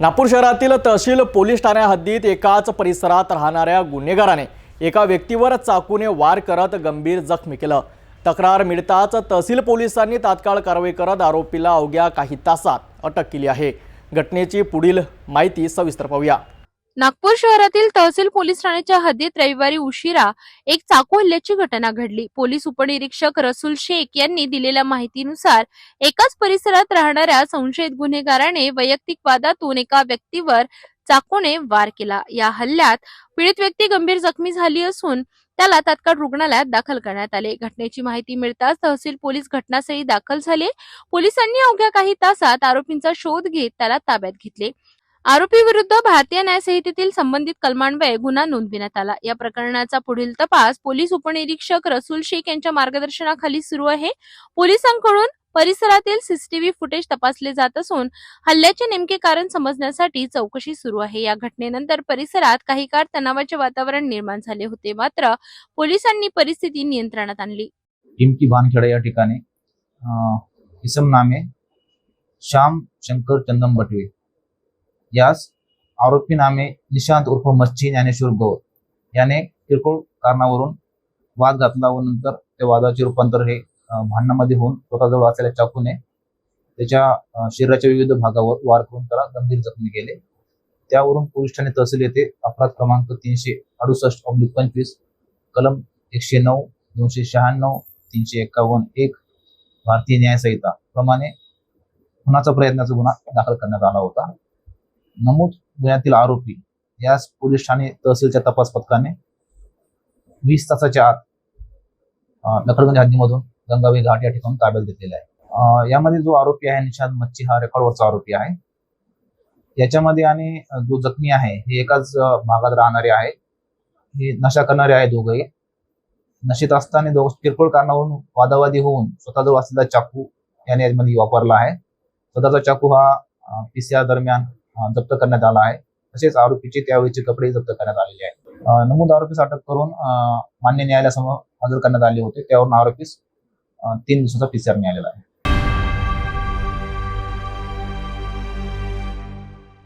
नागपूर शहरातील तहसील पोलीस ठाण्या हद्दीत एकाच परिसरात राहणाऱ्या गुन्हेगाराने एका व्यक्तीवर चाकूने वार करत गंभीर जखमी केलं. तक्रार मिळताच तहसील पोलिसांनी तात्काळ कारवाई करत आरोपीला अवघ्या काही तासात अटक केली आहे. घटनेची पुढील माहिती सविस्तर पाहूया. नागपूर शहरातील तहसील पोलीस ठाण्याच्या हद्दीत रविवारी उशिरा एक चाकू हल्ल्याची घटना घडली. पोलीस उपनिरीक्षक रसूल शेख यांनी दिलेल्या माहितीनुसार एकाच परिसरात राहणाऱ्या संशयित गुन्हेगाराने वैयक्तिक वादातून एका व्यक्तीवर चाकूने वार केला. या हल्ल्यात पीडित व्यक्ती गंभीर जखमी झाली असून त्याला तात्काळ रुग्णालयात दाखल करण्यात आले. घटनेची माहिती मिळताच तहसील पोलीस घटनास्थळी दाखल झाले. पोलिसांनी अवघ्या काही तासात आरोपींचा शोध घेत त्याला ताब्यात घेतले. आरोपी विरुद्ध भारतीय न्यायसंहितेतील संबंधित कलमान्वये गुन्हा नोंदविण्यात आला. या प्रकरणाचा पुढील तपास पोलीस उपनिरीक्षक रसूल शेख यांच्या मार्गदर्शनाखाली सुरू आहे. पोलिसांकडून परिसरातील सीसीटीव्ही फुटेज तपासले जात असून हल्ल्याचे नेमके कारण समजण्यासाठी चौकशी सुरू आहे. या घटनेनंतर परिसरात काही काळ तणावाचे वातावरण निर्माण झाले होते. मात्र पोलिसांनी परिस्थिती नियंत्रणात आणली. टिमकी भानखेडा या ठिकाणी इसम नामे श्याम शंकर चंदम बटवे. यास आरोपी नामे निशांत उर्फ मच्छी ज्ञानेश्वर गौर याने किरकोळ कारणावरून वाद घातला व नंतर त्या वादाचे रूपांतर हे भांडणामध्ये होऊन स्वतःजवळ असलेल्या चाकूने त्याच्या शरीराच्या विविध भागावर वार करून त्याला गंभीर जखमी केले. त्यावरून पोलीस ठाणे तहसील येथे अपराध क्रमांक तीनशे अडुसष्ट ऑब्लिक पंचवीस कलम एकशे नऊ दोनशे शहाण्णव तीनशे एकावन्न एक भारतीय न्यायसंहिता प्रमाणे खुनाचा प्रयत्नाचा गुन्हा दाखल करण्यात आला होता. नमूद गुन्ह्यातील आरोपी यास पोलीस ठाणे तहसीलच्या तपास पथकाने वीस तासाच्या आत लकडगंज हद्दीमधून गंगावी घाट या ठिकाणी ताब्यात घेतलेला आहे. यामध्ये जो आरोपी आहे निषाद मच्छी हा रेकॉर्डवरचा आरोपी आहे. याच्यामध्ये आणि जो जखमी आहे हे एकाच भागात राहणारे आहे. हे नशा करणारे आहे दोघंही. नशेत असताना दोघ किरकोळ कारणावरून वादावादी होऊन स्वतःजवळ असलेला चाकू याने यामध्ये वापरला आहे. स्वतःचा चाकू हा पीसीआर दरम्यान जप्त करण्यात आला आहे. तसेच आरोपीचे त्यावेळीचे कपडे जप्त करण्यात आलेले आहेत. नमूद आरोपीस अटक करून मान्य न्यायालयासमोर हजर करण्यात आले होते. त्यावरून आरोपीस तीन दिवसाचा पीसीआर मिळालेला आहे.